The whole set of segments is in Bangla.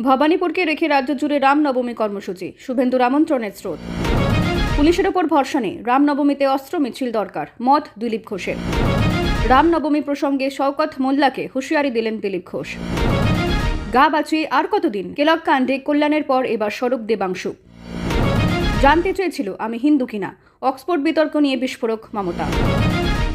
ভবানীপুরকে রেখে রাজ্য জুড়ে রামনবমী কর্মসূচি। শুভেন্দুর আমন্ত্রণের স্রোত। পুলিশের ওপর ভরসা নেই। রামনবমীতে অস্ত্র, মিছিল দরকার। মত দিলীপ ঘোষের। রামনবমী প্রসঙ্গে শওকত মোল্লাকে হুঁশিয়ারি দিলেন দিলীপ ঘোষ। গা বাঁচিয়ে আর কতদিন? কেলক কাণ্ডে কল্যাণের পর এবার স্বরূপ দেবাংশু। জানতে চেয়েছিল, আমি হিন্দু কিনা? অক্সফোর্ড বিতর্ক নিয়ে বিস্ফোরক মমতা।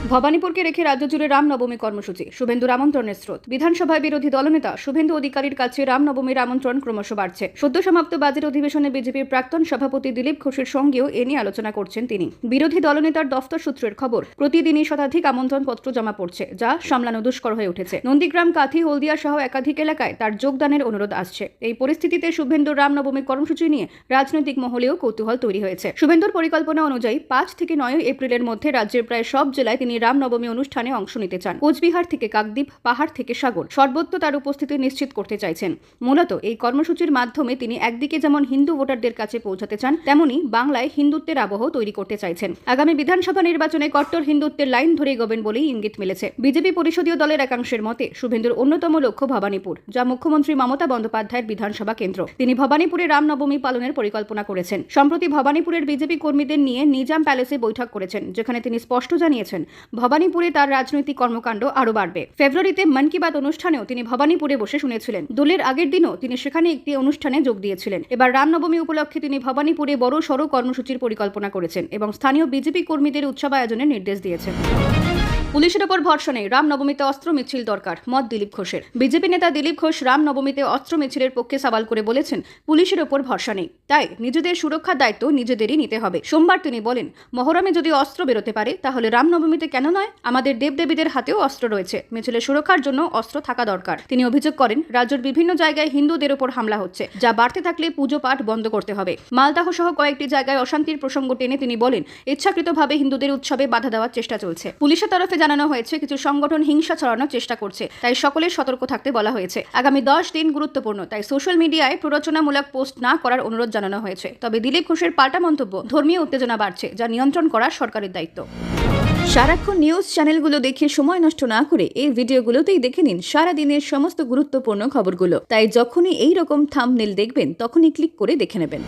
ভবানীপুরকে রেখে রাজ্য জুড়ে রামনবমী কর্মসূচি। শুভেন্দুর আমন্ত্রণের স্রোত। বিধানসভায় বিরোধী দলনেতা শুভেন্দু অধিকারীর কাছে রামনবমীর আমন্ত্রণ ক্রমশ বাড়ছে। সদ্য সমাপ্ত বাজেট অধিবেশনে বিজেপির প্রাক্তন সভাপতি দিলীপ ঘোষের সঙ্গেও এ নিয়ে আলোচনা করছেন তিনি। বিরোধী দলনেতার দফতর সূত্রের খবর, প্রতিদিনই শতাধিক আমন্ত্রণ পত্র জমা পড়ছে, যা সামলানো দুষ্কর হয়ে উঠেছে। নন্দীগ্রাম, কাথি, হলদিয়া সহ একাধিক এলাকায় তার যোগদানের অনুরোধ আসছে। এই পরিস্থিতিতে শুভেন্দুর রামনবমী কর্মসূচি নিয়ে রাজনৈতিক মহলেও কৌতূহল তৈরি হয়েছে। শুভেন্দুর পরিকল্পনা অনুযায়ী পাঁচ থেকে নয় এপ্রিলের মধ্যে রাজ্যের প্রায় সব জেলায় তিনি রামনবমী অনুষ্ঠানে অংশ নিতে চান। কোচবিহার থেকে কাকদ্বীপ, পাহাড় থেকে সাগর। সর্বত্র তার উপস্থিতি নিশ্চিত করতে চাইছেন। মূলত এই কর্মসূচির মাধ্যমে তিনি একদিকে যেমন হিন্দু ভোটারদের কাছে পৌঁছাতে চান, তেমনি বাংলায় হিন্দুত্বের আবহ তৈরি করতে চাইছেন। আগামী বিধানসভা নির্বাচনে কট্টর হিন্দুত্বের লাইন ধরে গবেন বলেই ইঙ্গিত মিলেছে। বিজেপি পরিষদীয় দলের একাংশের মতে, শুভেন্দুর অন্যতম লক্ষ্য ভবানীপুর, যা মুখ্যমন্ত্রী মমতা বন্দ্যোপাধ্যায়ের বিধানসভা কেন্দ্র। তিনি ভবানীপুরে রামনবমী পালনের পরিকল্পনা করেছেন। সম্প্রতি ভবানীপুরের বিজেপি কর্মীদের নিয়ে নিজাম প্যালেসে বৈঠক করেছেন, যেখানে তিনি স্পষ্ট জানিয়েছেন ভবানীপুরে তার রাজনৈতিক কর্মকাণ্ড আরও বাড়বে। ফেব্রুয়ারিতে মন কি বাত অনুষ্ঠানেও তিনি ভবানীপুরে বসে শুনেছিলেন। দলের আগের দিনও তিনি সেখানে একটি অনুষ্ঠানে যোগ দিয়েছিলেন। এবার রামনবমী উপলক্ষে তিনি ভবানীপুরে বড় সড়ো কর্মসূচির পরিকল্পনা করেছেন এবং স্থানীয় বিজেপি কর্মীদের উৎসব আয়োজনের নির্দেশ দিয়েছেন। পুলিশের ওপর ভরসা নেই। রামনবমীতে অস্ত্র, মিছিল দরকার, মত দিলীপ ঘোষের। বিজেপি নেতা দিলীপ ঘোষ রামনবমীতে অস্ত্র, মিছিলের পক্ষে সওয়াল করে বলেছেন, পুলিশের ওপর ভরসা নেই। তাই নিজেদের সুরক্ষার দায়িত্ব নিজেদেরই নিতে হবে। সোমবার তিনি বলেন, মহরমে যদি অস্ত্র বেরোতে পারে, তাহলে রামনবমীতে কেন নয়? আমাদের দেবদেবীদের হাতেও অস্ত্র রয়েছে। মিছিলের সুরক্ষার জন্য অস্ত্র থাকা দরকার। তিনি অভিযোগ করেন, রাজ্যের বিভিন্ন জায়গায় হিন্দুদের ওপর হামলা হচ্ছে, যা বাড়তে থাকলে পুজো পাঠ বন্ধ করতে হবে। মালদাহ সহ কয়েকটি জায়গায় অশান্তির প্রসঙ্গ টেনে তিনি বলেন, ইচ্ছাকৃতভাবে হিন্দুদের উৎসবে বাধা দেওয়ার চেষ্টা চলছে। পুলিশের তরফে জানানো হয়েছে, কিছু সংগঠন হিংসা ছড়ানোর চেষ্টা করছে, তাই সকলের সতর্ক থাকতে বলা হয়েছে। আগামী দশ দিন গুরুত্বপূর্ণ, তাই সোশ্যাল মিডিয়ায় প্ররোচনামূলক পোস্ট না করার অনুরোধ জানানো হয়েছে। তবে দিলীপ ঘোষের পাল্টা মন্তব্য ধর্মীয় উত্তেজনা বাড়ছে, যা নিয়ন্ত্রণ করা সরকারের দায়িত্ব। সারাক্ষণ নিউজ চ্যানেলগুলো দেখে সময় নষ্ট না করে এই ভিডিওগুলোতেই দেখে নিন সারা দিনের সমস্ত গুরুত্বপূর্ণ খবরগুলো। তাই যখনই এই রকম থামনেল দেখবেন, তখনই ক্লিক করে দেখে নেবেন।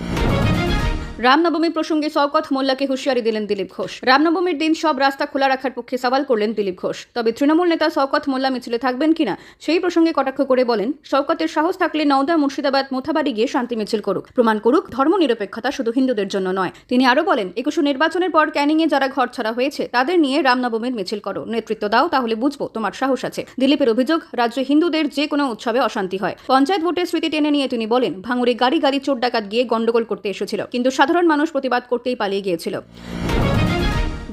রামনবমী প্রসঙ্গে শওকত মোল্লাকে হুঁশিয়ারি দিলেন দিলীপ ঘোষ। রামনবমীর দিন সব রাস্তা খোলা রাখার পক্ষে সওয়াল করলেন দিলীপ ঘোষ। তবে তৃণমূল নেতা শওকত মোল্লা মিছিলে থাকবেন কিনা, সেই প্রসঙ্গে কটাক্ষ করে বলেন শওকতের সাহস থাকলে নওদা, মুর্শিদাবাদ, মোথাবাড়ি গিয়ে শান্তি মিছিল করুক। প্রমাণ করুক, ধর্মনিরপেক্ষতা শুধু হিন্দুদের জন্য নয়। তিনি আরও বলেন, একুশে নির্বাচনের পর ক্যানিংয়ে যারা ঘর ছাড়া হয়েছে, তাদের নিয়ে রামনবমীর মিছিল করো। নেতৃত্ব দাও, তাহলে বুঝব তোমার সাহস আছে। দিলীপের অভিযোগ, রাজ্যে হিন্দুদের যে কোনো উৎসবে অশান্তি হয়। পঞ্চায়েত ভোটের স্মৃতি টেনে নিয়ে তিনি বলেন, ভাঙুরে গাড়ি গাড়ি চোর ডাকাত গিয়ে গন্ডগোল করতে এসেছিল। কিন্তু সাধারণ মানুষ প্রতিবাদ করতেই পালিয়ে গিয়েছিল।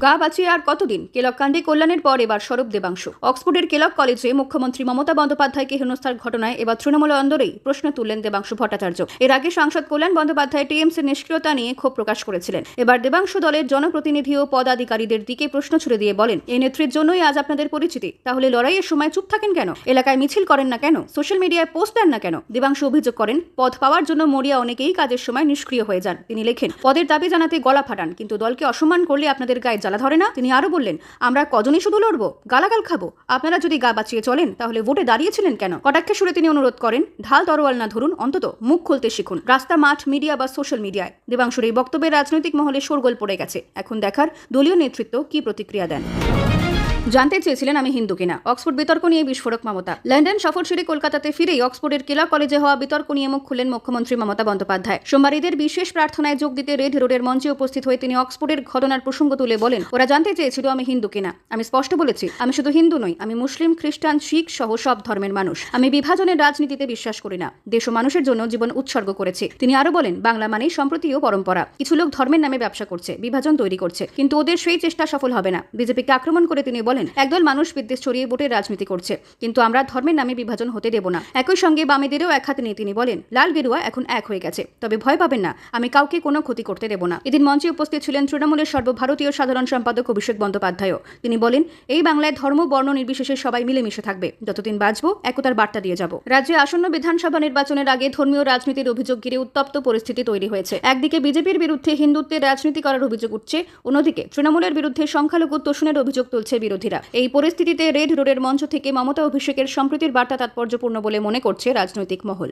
গা বাঁচিয়ে আর কতদিন? কেলক কাণ্ডে কল্যাণের পর এবার স্বরূপ দেবাংশু। অক্সফোর্ডের কেলক কলেজে মুখ্যমন্ত্রী মমতা বন্দ্যোপাধ্যায়কে হেনস্থার ঘটনায় এবার তৃণমূল অন্দরেই প্রশ্ন তুললেন দেবাংশু ভট্টাচার্য। এর আগে সাংসদ কল্যাণ বন্দ্যোপাধ্যায় টিএমসির নিষ্ক্রিয়তা নিয়ে ক্ষোভ প্রকাশ করেছিলেন। এবার দেবাংশু দলের জনপ্রতিনিধি ও পদাধিকারীদের দিকে প্রশ্ন ছুড়ে দিয়ে বলেন এই নেত্রীর জন্যই আজ আপনাদের পরিচিতি। তাহলে লড়াইয়ের সময় চুপ থাকেন কেন? এলাকায় মিছিল করেন না কেন? সোশ্যাল মিডিয়ায় পোস্ট দেন না কেন? দেবাংশু অভিযোগ করেন, পদ পাওয়ার জন্য মরিয়া অনেকেই কাজের সময় নিষ্ক্রিয় হয়ে যান। তিনি লেখেন, পদের দাবি জানাতে গলা ফাটান, কিন্তু দলকে অসম্মান করলে আপনাদের গায়ে জ্বালা ধরে না? তিনি আরও বললেন, আমরা কজনই শুধু লড়বো? গালাগাল খাব? আপনারা যদি গা বাঁচিয়ে চলেন, তাহলে ভোটে দাঁড়িয়েছিলেন কেন? কটাক্ষে সুরে তিনি অনুরোধ করেন, ঢাল তরোয়াল না ধরুন, অন্তত মুখ খুলতে শিখুন। রাস্তা মাঠ, মিডিয়া বা সোশ্যাল মিডিয়ায়। দেবাংশুর এই বক্তব্যে রাজনৈতিক মহলে শোরগোল পড়ে গেছে। এখন দেখার দলীয় নেতৃত্ব কি প্রতিক্রিয়া দেন? জানতে চেয়েছিলেন আমি হিন্দু কিনা। অক্সফোর্ড বিতর্ক নিয়ে বিস্ফোরক মমতা। লন্ডন সফর সেরে কলকাতাতে ফিরেই অক্সফোর্ডের কেলা কলেজে হওয়া বিতর্ক নিয়ে মুখ খুললেন মুখ্যমন্ত্রী মমতা বন্দ্যোপাধ্যায়। সোমবার ঈদের বিশেষ প্রার্থনায় যোগ দিতে রেড রোডের মঞ্চে উপস্থিত হয়ে তিনি অক্সফোর্ডের ঘটনার প্রসঙ্গ তুলে বলেন, ওরা জানতে চেয়েছিল আমি হিন্দু কিনা। আমি স্পষ্ট বলেছি, আমি শুধু হিন্দু নই, আমি মুসলিম, খ্রিস্টান, শিখ সহ সব ধর্মের মানুষ। আমি বিভাজনের রাজনীতিতে বিশ্বাস করি না। দেশ ও মানুষের জন্য জীবন উৎসর্গ করেছি। তিনি আরও বলেন, বাংলা মানে সম্প্রতি ও পরম্পরা। কিছু লোক ধর্মের নামে ব্যবসা করছে, বিভাজন তৈরি করছে, কিন্তু ওদের সেই চেষ্টা সফল হবে না। বিজেপিকে আক্রমণ করে তিনি বলেন একদল মানুষ বিদ্বেষ ছড়িয়ে ভোটের রাজনীতি করছে। কিন্তু আমরা ধর্মের নামে বিভাজন হতে দেব না। একই সঙ্গে বামেদেরও এক হাতে নিয়ে তিনি বলেন। লাল গেরুয়া এখন এক হয়ে গেছে। তবে ভয় পাবেন না, আমি কাউকে কোনো ক্ষতি করতে দেব না। এদিন মঞ্চে উপস্থিত ছিলেন তৃণমূলের সর্বভারতীয় সাধারণ সম্পাদক অভিষেক বন্দ্যোপাধ্যায়ও। তিনি বলেন, এই বাংলায় ধর্ম, বর্ণ নির্বিশেষে সবাই মিলেমিশে থাকবে। যতদিন বাঁচবো, একতার বার্তা দিয়ে যাব। রাজ্যে আসন্ন বিধানসভা নির্বাচনের আগে ধর্মীয় রাজনীতির অভিযোগ ঘিরে উত্তপ্ত পরিস্থিতি তৈরি হয়েছে। একদিকে বিজেপির বিরুদ্ধে হিন্দুত্বের রাজনীতি করার অভিযোগ উঠছে, অন্যদিকে তৃণমূলের বিরুদ্ধে সংখ্যালঘু তোষণের অভিযোগ তুলছে বিরোধীরা। এই পরিস্থিতিতে রেড রোডের মঞ্চ থেকে মমতা অভিষেকের সম্প্রীতির বার্তা তাৎপর্যপূর্ণ বলে মনে করছে রাজনৈতিক মহল।